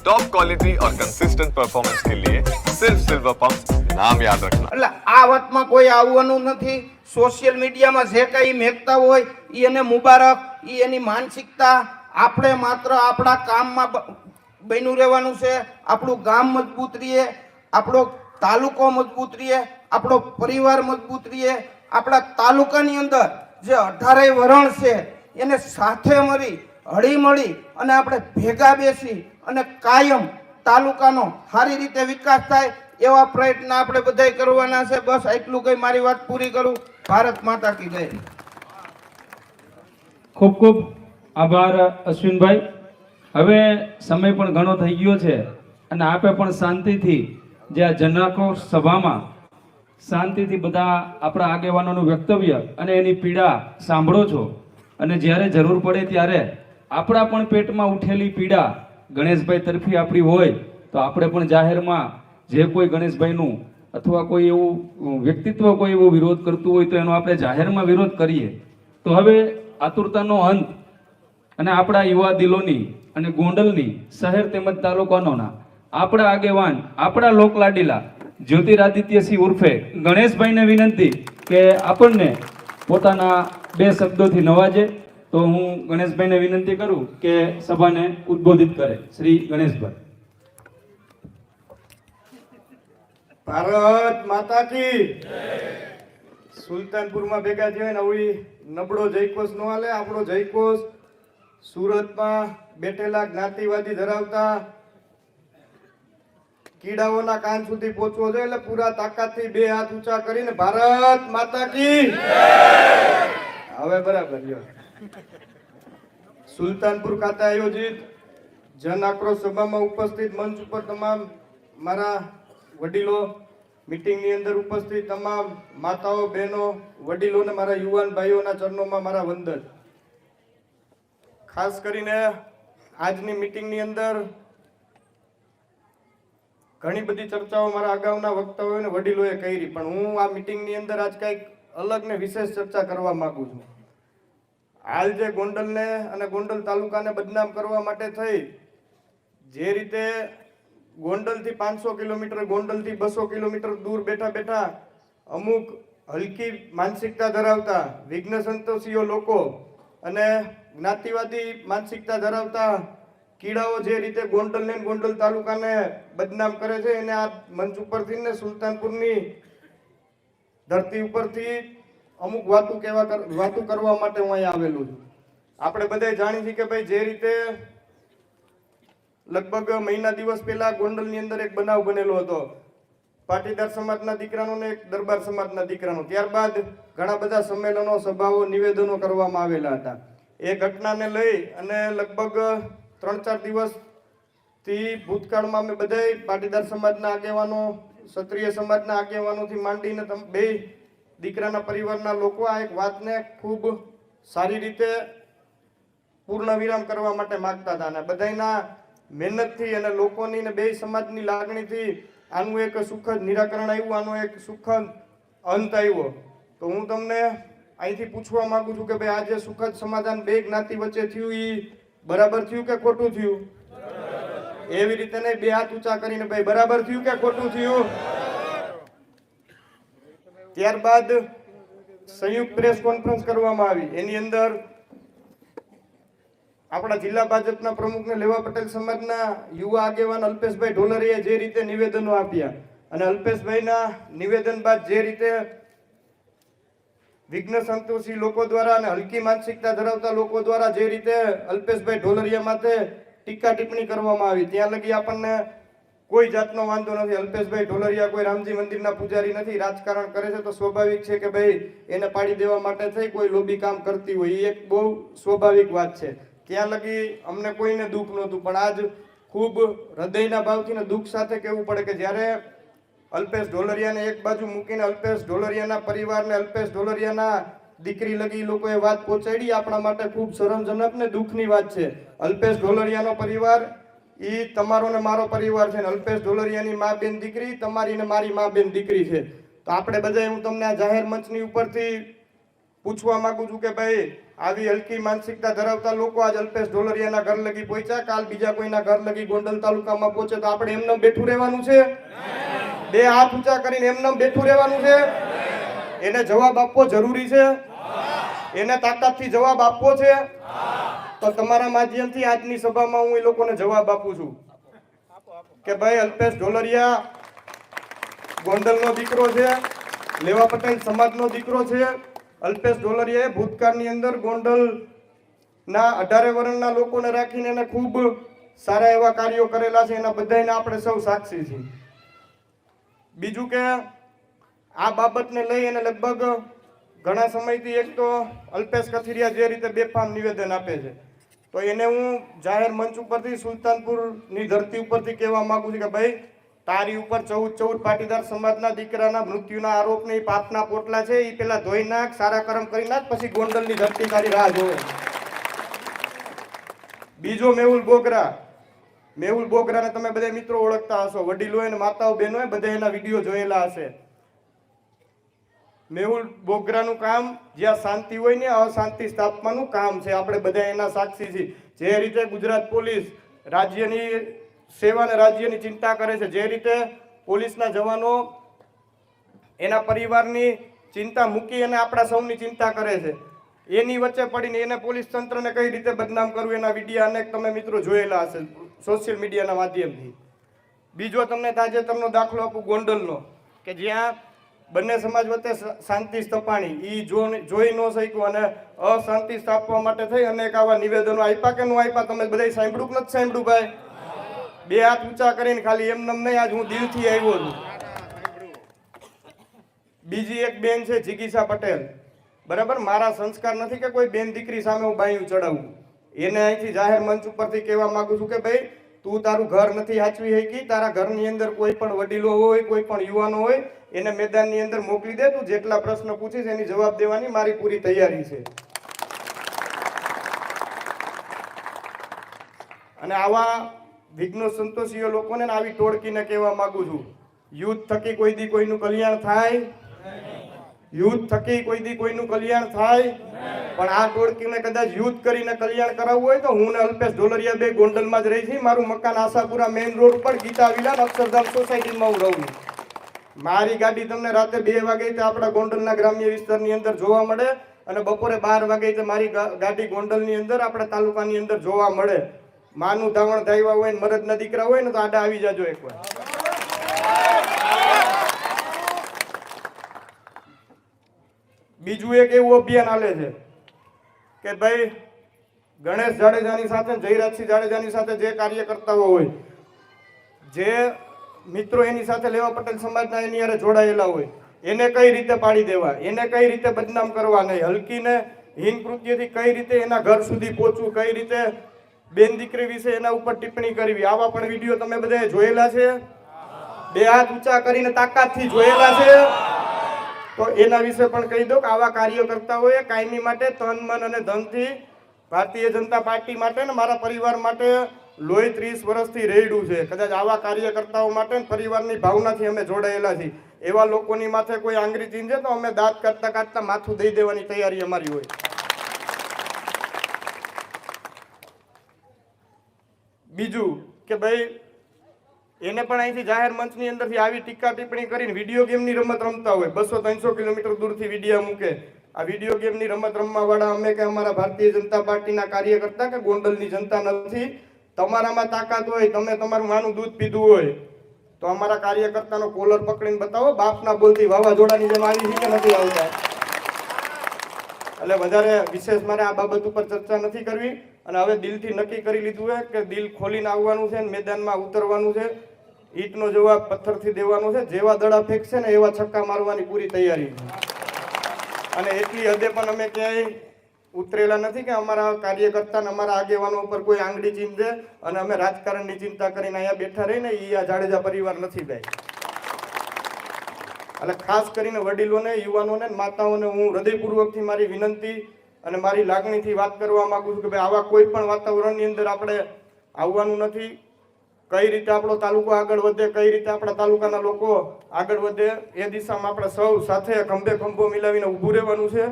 Top quality और consistent performance के लिए सिर्फ सिल्वर पंप नाम याद रखना એટલે આ વાતમાં કોઈ આવવાનું નથી સોશિયલ મીડિયામાં જે કંઈ મેકતા હોય એ એને મુબારક એ એની માનસિકતા આપણે માત્ર આપણા કામમાં બ- બન્યું રહેવાનું છે આપણું ગામ મજબૂત રહીએ આપણો તાલુકો મજબૂત રહીએ આપણો પરિવાર મજબૂત રહીએ આપણા તાલુકાની અંદર જે અઢારેય વરણ છે એને સાથે મળી હળી મળી અને આપણે ભેગા બેસી અને કાયમ તાલુકાનો સારી રીતે વિકાસ થાય એવા પ્રયત્ન આપણે બધાય કરવાના છે. બસ એટલું કઈ મારી વાત પૂરી કરું. ભારત માતા કી જય. ખૂબ ખૂબ આભાર, અશ્વિનભાઈ. હવે સમય પણ ઘણો થઈ ગયો છે અને આપે પણ શાંતિથી જે આ જનકો સભામાં શાંતિથી બધા આપણા આગેવાનોનું વક્તવ્ય અને એની પીડા સાંભળો છો. અને જ્યારે જરૂર પડે ત્યારે આપણા પણ પેટમાં ઉઠેલી પીડા ગણેશભાઈ તરફી આપણી હોય, તો આપણે પણ જાહેરમાં જે કોઈ ગણેશભાઈનું અથવા કોઈ એવું વ્યક્તિત્વ કોઈ એવો વિરોધ કરતું હોય તો એનો આપણે જાહેરમાં વિરોધ કરીએ. તો હવે આતુરતાનો અંત અને આપણા યુવા દિલોની અને ગોંડલની શહેર તેમજ તાલુકાનોના આપણા આગેવાન, આપણા લોકલાડીલા જ્યોતિરાદિત્યસિંહ ઉર્ફે ગણેશભાઈને વિનંતી કે આપણને પોતાના બે શબ્દોથી નવાજે. તો હું ગણેશભાઈને વિનંતી કરું કે સભાને ઉદ્બોધિત કરે. શ્રી ગણેશભાઈ. ભારત માતા કી સુલતાનપુરમાં ભેગા થયા ને આવી નબળો જયકોષ નો હાલે. આપણો જયકોશ સુરતમાં બેઠેલા જ્ઞાતિવાદી ધરાવતા કીડાઓના કાન સુધી પહોંચવો જોઈએ એટલે પૂરા તાકાતથી બે હાથ ઊંચા કરીને ભારત માતા કી હવે બરાબર લ્યો. સુલતાનપુર ખાતે આયોજિત જન આક્રોશ સભામાં ઉપસ્થિત મંચ ઉપર તમામ મારા વડીલો, મીટિંગની અંદર ઉપસ્થિત તમામ માતાઓ, બહેનો વડીલો અને મારા યુવાન ભાઈઓના ચરણોમાં મારા વંદન. ખાસ કરીને આજની મિટિંગની અંદર ઘણી બધી ચર્ચાઓ મારા અગાઉના વક્તાઓએ અને વડીલોએ કરી, પણ હું આ મિટિંગની અંદર આજ કંઈક અલગ ને વિશેષ ચર્ચા કરવા માંગુ છું. હાલ જે ગોંડલને અને ગોંડલ તાલુકાને બદનામ કરવા માટે થઈ, જે રીતે ગોંડલથી પાંચસો કિલોમીટર, ગોંડલથી બસો કિલોમીટર દૂર બેઠા બેઠા અમુક હલકી માનસિકતા ધરાવતા વિઘ્ન સંતોષીઓ લોકો અને જ્ઞાતિવાદી માનસિકતા ધરાવતા કીડાઓ જે રીતે ગોંડલને ને ગોંડલ તાલુકાને બદનામ કરે છે, એને આ મંચ ઉપરથી ને સુલતાનપુરની ધરતી ઉપરથી અમુક વાતો કેવા વાતો કરવા માટે હું અહીંયા આવેલું છું. આપણે બધા જાણી છીએ કે ભાઈ જે રીતે લગભગ મહિના દિવસ પહેલા ગોંડલની અંદર એક બનાવ બનેલો હતો. પાટીદાર સમાજના દીકરાનો ને એક દરબાર સમાજના દીકરાનો. ત્યારબાદ ઘણા બધા સંમેલનો, સભાઓ, નિવેદનો કરવામાં આવેલા હતા. એ ઘટનાને લઈ અને લગભગ ત્રણ ચાર દિવસથી ભૂતકાળમાં અમે બધાય પાટીદાર સમાજના આગેવાનો, ક્ષત્રિય સમાજના આગેવાનોથી માંડીને બે દીકરાના પરિવારના લોકો આ એક વાતને ખૂબ સારી રીતે પૂર્ણ વિરામ કરવા માટે માંગતા હતા અને બધાયના મહેનતથી અને લોકોની ને બે સમાજની લાગણીથી આનું એક સુખદ નિરાકરણ આવ્યું, આનો એક સુખદ અંત આવ્યો. તો હું તમને અહીંથી પૂછવા માંગુ છું કે ભાઈ આ જે સુખદ સમાધાન બે જ્ઞાતિ વચ્ચે થયું એ બરાબર થયું કે ખોટું થયું? એવી રીતે નહીં, બે હાથ ઊંચા કરીને ભાઈ બરાબર થયું કે ખોટું થયું? ત્યારબાદ સંયુક્ત પ્રેસ કોન્ફરન્સ કરવામાં આવી. એની અંદર આપણા જિલ્લા ભાજપના પ્રમુખને લેવા પટેલ સમાજના યુવા આગેવાન અલ્પેશભાઈ ઢોલરીએ જે રીતે નિવેદનો આપ્યા અને અલ્પેશભાઈના નિવેદન બાદ જે રીતે વિઘ્ન સંતોષી લોકો દ્વારા અને હલકી માનસિકતા ધરાવતા લોકો દ્વારા જે રીતે અલ્પેશભાઈ ઢોલરિયા માથે ટીકા ટિપ્પણી કરવામાં આવી, ત્યાં લગી આપણને કોઈ જાતનો વાંધો નથી. અલ્પેશભાઈ ઢોલરિયા કોઈ રામજી મંદિરના પૂજારી નથી. રાજકારણ કરે છે તો સ્વાભાવિક છે કે ભાઈ એને પાડી દેવા માટે થઈ કોઈ લોબી કામ કરતી હોય. એ એક બહુ સ્વાભાવિક વાત છે. ત્યાં લગી અમને કોઈને દુઃખ નહોતું. પણ આજ ખૂબ હૃદયના ભાવથી ને દુઃખ સાથે કહેવું પડે કે જ્યારે અલ્પેશ ઢોલરિયાને એક બાજુ મૂકીને અલ્પેશ ઢોલરિયાના પરિવારને અલ્પેશ ઢોલરિયાના દીકરી લગી લોકોએ વાત પહોંચાડી, આપણા માટે ખૂબ શરમજનક ને દુઃખની વાત છે. અલ્પેશ ઢોલરિયાનો પરિવાર ઈ તમારો ને મારો પરિવાર છે ને અલ્પેશ ઢોલરિયાની મા બેન દીકરી, તમારી ને મારી મા બેન દીકરી છે. તો આપણે બધા હું તમને આ જાહેર મંચની ઉપરથી પૂછવા માંગુ છું કે ભાઈ, આવી હલકી માનસિકતા ધરાવતા લોકો આજ અલ્પેશ ઢોલરિયાના ઘર લગી પહોંચ્યા, કાલ બીજા કોઈના ઘર લગી ગોંડલ તાલુકામાં પહોંચે તો આપણે એમને બેઠું રહેવાનું છે? બે હાથ ઊંચા કરીને એમને બેઠું રહેવાનું છે? એને જવાબ આપવો જરૂરી છે? એને તાકાતથી જવાબ આપવો છે? તો તમારા માધ્યમથી આજની સભામાં હું એ લોકોને જવાબ આપું છું કે ભાઈ, અલ્પેશ ઢોલરિયા, ગોંડલનો દીકરો છે, લેવા પટેલ સમાજનો દીકરો છે. અલ્પેશ ઢોલરિયાએ ભૂતકાળની અંદર ગોંડલ ના અઢારે વર્ણના લોકોને રાખીને એને ખૂબ સારા એવા કાર્યો કરેલા છે. એના બધાને આપણે સૌ સાક્ષી છીએ. બીજું કે આ બાબતને લઈ અને લગભગ ઘણા સમયથી એક તો અલ્પેશ કથિરિયા જે રીતે બેફામ નિવેદન આપે છે. તો એને હું જાહેર મંચ ઉપરથી સુલતાનપુરની ધરતી ઉપરથી કહેવા માંગુ છું કે ભાઈ, તારી ઉપર ચૌદ ચૌદ પાટીદાર સમાજના દીકરાના મૃત્યુના આરોપ ને ઈ પાપના પોટલા છે એ પેલા ધોઈ નાખ, સારા કરમ કરી નાખ, પછી ગોંડલની ધરતી તારી રાહ જોવે. બીજો મેહુલ બોગરા. મેહુલ બોગરાને તમે બધા મિત્રો ઓળખતા હશો, વડીલો અને માતાઓ બહેનો બધા એના વીડિયો જોયેલા હશે. મેહુલ બોગરાનું કામ જ્યાં શાંતિ હોય ને અશાંતિ સ્થાપવાનું કામ છે. આપણે બધા એના સાક્ષી છીએ. જે રીતે ગુજરાત પોલીસ રાજ્યની સેવા અને રાજ્યની ચિંતા કરે છે, જે રીતે પોલીસના જવાનો એના પરિવારની ચિંતા મૂકી અને આપણા સૌની ચિંતા કરે છે. એની વચ્ચે પડીને એને પોલીસ તંત્રને કઈ રીતે બદનામ કરવું એના વીડિયો અનેક તમે મિત્રો જોયેલા હશે સોશિયલ મીડિયાના માધ્યમથી. બીજો તમને તાજેતરનો દાખલો આપું ગોંડલનો, કે જ્યાં બંને સમાજ વચ્ચે શાંતિ સ્થપાણી. એ જોઈ ન શક્યું અને અશાંતિ સ્થાપવા માટે થઈ અનેક આવા નિવેદનો આપ્યા કે ન આપ્યા તમે બધા સાંભળ્યું નથી સાંભળ્યું ભાઈ? બે હાથ ઊંચા કરીને ખાલી એમ નમ નહીં, આજ હું દિલથી આવ્યો છું. બીજી એક બેન છે, જિગીસા પટેલ. બરાબર? મારા સંસ્કાર નથી કે કોઈ બેન દીકરી સામે હું બાયું ચડાવું. એને અહીંથી જાહેર મંચ ઉપરથી કહેવા માંગુ છું કે ભાઈ તું તારું ઘર નથી હાચવી શકી, તારા ઘરની અંદર કોઈ પણ વડીલો હોય, કોઈ પણ યુવાનો હોય, એને મેદાનની અંદર મોકલી દે, તું જેટલા પ્રશ્ન પૂછીશ એની જવાબ દેવાની મારી પૂરી તૈયારી છે. અને આવા વિઘ્નો સંતોષીઓ લોકોને આવી ટોળકીને કહેવા માંગુ છું. યુદ્ધ થકી કોઈ દી કોઈનું કલ્યાણ થાય? યુદ્ધ થકી કોઈ દી કોઈનું કલ્યાણ થાય? પણ આ ટોળકીને કદાચ યુદ્ધ કરીને કલ્યાણ કરાવવું હોય તો હું અલ્પેશ ઢોલરિયા બે ગોંડલમાં જ રહી છીએ. મારું મકાન આશાપુરા મેઇન રોડ પર, ગીતા વિલા અક્ષરધામ સોસાયટીમાં હું રહું મારી ગાડી તમને રાતે બે વાગે તે આપણા ગોંડલના ગ્રામ્ય વિસ્તારની અંદર જોવા મળે અને બપોરે બાર વાગે તે મારી ગાડી ગોંડલની અંદર આપણા તાલુકાની અંદર જોવા મળે. માનું ધાવણ ધાવ્યા હોય ને મરદના દીકરા હોય ને તો આડા આવી જાજો એકવાર. બીજું એક એવું અભિયાન આલે છે કે ભાઈ, ગણેશ જાડેજાની સાથે, જયરાજસિંહ જાડેજાની સાથે જે કાર્યકર્તાઓ હોય, જે મિત્રો એની સાથે લેવા પટેલ સમાજના એની હારે જોડાયેલા હોય, એને કઈ રીતે પાડી દેવા, એને કઈ રીતે બદનામ કરવા નહીં, હલકીને હીન કૃત્યથી કઈ રીતે એના ઘર સુધી પહોંચવું, કઈ રીતે બેન દીકરી વિશે એના ઉપર ટિપ્પણી કરવી, આવા પણ વીડિયો તમે બધાએ જોયેલા છે? બે હાથ ઊંચા કરીને તાકાતથી જોયેલા છે? તો એના વિશે પણ કહી દઉં કે આવા કાર્યકર્તાઓએ કાયમી માટે તન, મન અને ધનથી ભારતીય જનતા પાર્ટી માટે ને મારા પરિવાર માટે લોહી ત્રીસ વર્ષથી રેડ્યું છે. કદાચ આવા કાર્યકર્તાઓ માટે પરિવારની ભાવનાથી અમે જોડાયેલા છીએ. એવા લોકોની માથે કોઈ આંગળી ચીંજે તો અમે દાંત કાઢતા કાઢતા માથું દઈ દેવાની તૈયારી અમારી હોય. બીજું કે ભાઈ એને પણ અહીંથી જાહેર મંચની અંદરથી આવી ટીકા ટિપ્પણી કરીને વીડિયો ગેમની રમત રમતા હોય. બસો ત્રણસો કિલોમીટર દૂરથી વિડીયા મૂકે. આ વીડિયો ગેમની રમત રમવા વાળા અમે કે અમારા ભારતીય જનતા પાર્ટીના કાર્યકર્તા કે ગોંડલની જનતા નથી. તમારામાં તાકાત હોય, તમે તમારું માનું દૂધ પીધું હોય, તો અમારા કાર્યકર્તાનો કોલર પકડીને બતાવો. બાપના બોલથી વાવાઝોડાની જેમ આવી છે કે નથી આવતા. એટલે વધારે વિશેષ મારે આ બાબત ઉપર ચર્ચા નથી કરવી. અને હવે દિલથી નક્કી કરી લીધું છે કે દિલ ખોલીને આવવાનું છે મેદાનમાં ઉતરવાનું છે. ઈટનો જવાબ પથ્થરથી દેવાનો છે, જેવા દડા ફેંકશે ને એવા છક્કા મારવાની પૂરી તૈયારી છે. અને એટલી હદે પણ અમે ક્યાંય ઉતરેલા નથી કે અમારા કાર્યકર્તા અમારા આગેવાનો ઉપર કોઈ આંગળી ચીંધે અને અમે રાજકારણની ચિંતા કરીને અહીંયા બેઠા રહીને એ આ જાડેજા પરિવાર નથી થાય એટલે ખાસ કરીને વડીલોને, યુવાનોને માતાઓને હું હૃદયપૂર્વકથી મારી વિનંતી અને મારી લાગણીથી વાત કરવા માગું છું કે ભાઈ આવા કોઈ પણ વાતાવરણની અંદર આપણે આવવાનું નથી. કઈ રીતે આપણો તાલુકો આગળ વધે, કઈ રીતે આપણા તાલુકાના લોકો આગળ વધે, એ દિશામાં આપણે સૌ સાથે ખંભે ખંભો મિલાવીને ઊભું રહેવાનું છે.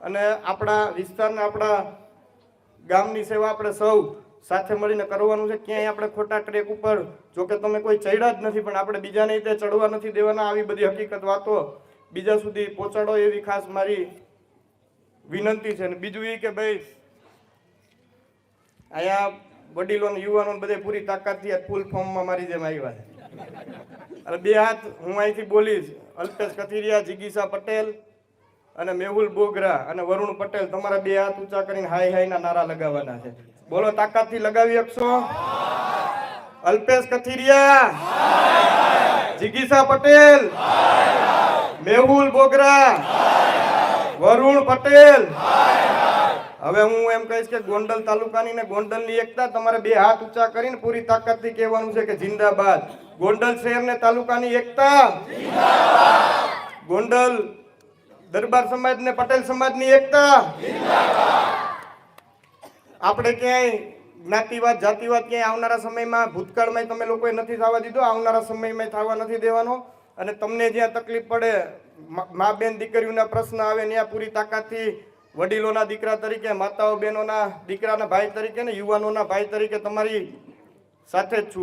અને આપણા વિસ્તારના, આપણા ગામની સેવા આપણે સૌ સાથે મળીને કરવાનું છે. ક્યાંય આપણે ખોટા ટ્રેક ઉપર જો કે તમે કોઈ ચડ્યા જ નથી, પણ આપણે બીજાને રીતે ચડવા નથી દેવાના. આવી બધી હકીકત વાતો બીજા સુધી પહોંચાડો એવી ખાસ મારી વિનંતી છે. અને બીજું એ કે ભાઈ, અહીંયા વડીલો યુવાનો બધે પૂરી તાકાતથી ફૂલ ફોર્મમાં મારી જેમ આવ્યા છે. અને બે હાથ હું અહીંથી બોલીશ, અલ્પેશ કથિરિયા, જિગીસા પટેલ અને મેહુલ બોગરા અને વરુણ પટેલ, તમારા બે હાથ ઊંચા કરીને હાય હાય ના નારા લગાવવાના છે. બોલો તાકાતથી લગાવી શકશો? અલ્પેશ કથિરિયા, જિગીસા પટેલ, મેહુલ બોગરા, વરુણ પટેલ હવે હું એમ કહીશ કે ગોંડલ તાલુકાની ને ગોંડલની એકતા તમારે બે હાથ ઊંચા કરીને પૂરી તાકાતથી કહેવાનું છે કે જિંદાબાદ. ગોંડલ શહેર ને તાલુકાની એકતા. ગોંડલ દરબાર સમાજ ને પટેલ સમાજની એકતા. આપણે ક્યાંય જ્ઞાતિવાદ જાતિવાદ ક્યાંય આવનારા સમયમાં ભૂતકાળમાં તમે લોકોએ નથી થવા દીધો આવનારા સમયમાં થવા નથી દેવાનો. અને તમને જ્યાં તકલીફ પડે મા- મા બેન દીકરીઓના પ્રશ્ન આવે ત્યાં પૂરી તાકાતથી વડીલોના દીકરા તરીકે, માતાઓ બહેનોના દીકરાના ભાઈ તરીકે ને યુવાનોના ભાઈ તરીકે તમારી સાથે જ છું.